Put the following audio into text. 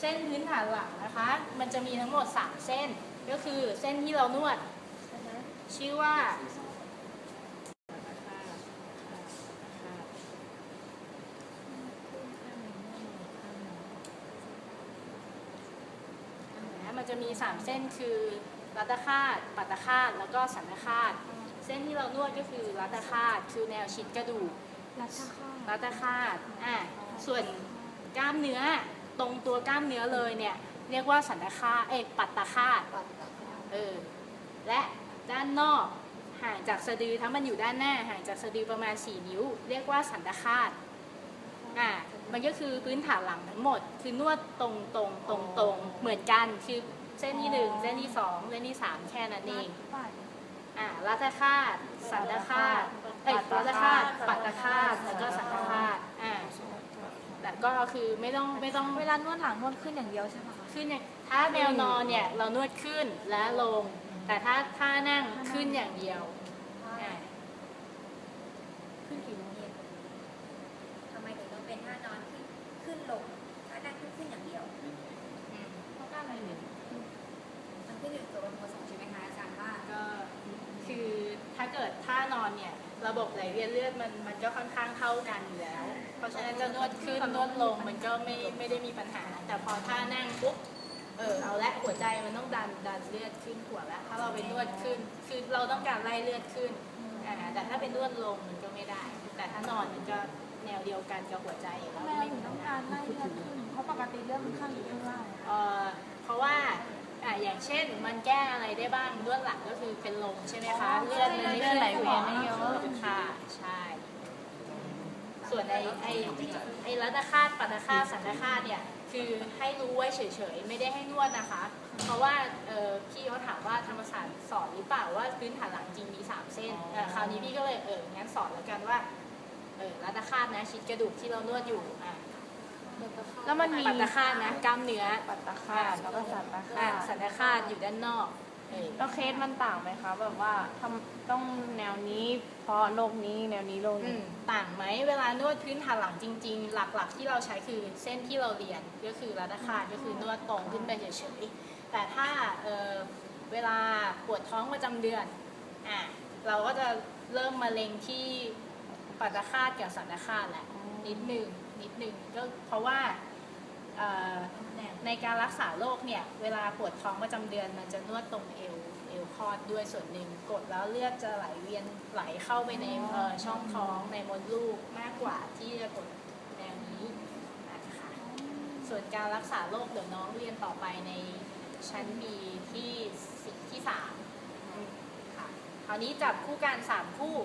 เส้นพื้นฐานหลังนะคะ มันจะมีทั้งหมด 3 เส้น ก็คือเส้นที่เรานวด ชื่อว่านะมันจะมี 3 เส้นคือรัตคาตปัตตคาตแล้วก็สันนคาตเส้นที่เรานวดก็คือรัตคาตคือแนวชิดกระดูกรัชคารัตคาตอะส่วนกล้ามเนื้อ ตรงตัวกล้ามเนื้อเลยเนี่ย เรียกว่าสันนคาตเอยปัตตคาตเออและด้านนอกห่างจากสะดือถ้ามันอยู่ด้านหน้าห่างจากสะดือประมาณ 4 นิ้ว เรียกว่าสันนคาตอะมันก็คือพื้นฐานหลังทั้งหมด คือนวดตรงตรงตรงตรงๆเหมือนกันคือเส้นที่หนึ่งเส้นที่สองเส้นที่สามแค่นั้นเองปัดอ่ารัตคาตสันตคาตเอ้ยรัตคาตปัตตคาตแล้วก็สันตคาตอ่าแต่ ก็คือไม่ต้องไม่ต้องเวลานวดหลังนวดขึ้นอย่างเดียวใช่ไหมคะขึ้นอย่างถ้าแนวนอนเนี่ยเรานวดขึ้นและลง แต่ถ้าท่านั่งขึ้นอย่างเดียวอ่าขึ้นกี่โมง ทำไมถึงต้องเป็นท่านอนขึ้นขึ้นลงท่านั่งขึ้นขึ้นอย่างเดียว อืม เพราะการอะไรเนี่ย มันขึ้นอยู่กับผสมใช่ไหมคะอาจารย์ว่า ก็คือถ้าเกิดท่าน อนเนี่ยระบบไหลเวียนเลือดมันมันก็ค่อนข้างเท่ากันอยู่แล้ว เพราะฉะนั้นจะนวดขึ้นนวดลงมันก็ไม่ไม่ได้มีปัญหา แต่พอท่านั่งปุ๊บเออเอาละหัวใจมันต้องดันดันเลือดขึ้นหัวแล้วถ้าเราไปนวดขึ้นคือเราต้องการไล่เลือดขึ้นอ่าแต่ถ้าเป็นนวดลงมันก็ไม่ได้ แต่ถ้านอนมันก็แนวเดียวกันกับหัวใจแล้วทำไมเราถึงต้องการไล่เลือดขึ้นเพราะปกติเลือดมันข้างอยู่ข้างล่างเออเพราะว่าอ่าอย่างเช่นมันแก้อะไรได้บ้างนวดหลังก็คือเป็นลมใช่ไหมคะเลือดมันไม่ขึ้นหัวค่ะใช่ ส่ วนไอ้ไอ้ไอ้รัตคาตปัตตคาตสันตคาตเนี่ยคือให้รู้ไว้เฉยๆ ไม่ได้ให้นวดนะคะ เพราะว่าเออพี่เขาถามว่าธรรมศาสตร์สอนหรือเปล่าว่าพื้นฐานหลังจริงมีสามเส้นเออคราวนี้พี่ก็เลยเอองั้นสอนแล้วกันว่าเออรัตคาตนะชิดกระดูกที่เรานวดอยู่อะแล้วมันมีปัตตคาตนะกล้ามเนื้อปัตตคาตแล้วก็สันตคาอะตสันตคาตอยู่ด้านนอกเออ แล้วเคสมันต่างไหมคะ แบบว่าทำต้องแนวนี้ เพราะโรคนี้แนวนี้โรคอืนี้ มต่างไหมเวลานวดพื้นฐานหลังจริง ๆ หลักๆ ที่เราใช้คือเส้นที่เราเรียนก็คือรัตคาตก็คือนวดตรงขึ้นไปเฉยๆแต่ถ้าเออเวลาปวดท้องประจำเดือนอะเราก็จะเริ่มมาเล็งที่ปัตตคาตกับสันตคาตแหละ นิดหนึ่งนิดหนึ่งก็เพราะว่าเอ่อ ในการรักษาโรคเนี่ยเวลาปวดท้องประจำเดือน มันจะนวดตรงเอวเอวคลอดด้วยส่วนหนึ่งกดแล้วเลือดจะไหลเวียนไหลเข้าไปในเอ่อช่องท้องในมดลูกมากกว่าที่จะกดแนวนี้นะคะส่วนการรักษาโรคเดี๋ยวน้องเรียนต่อไปในชั้นบีที่สี่ที่สามอืมค่ะคราวนี้จับคู่กันสามคู่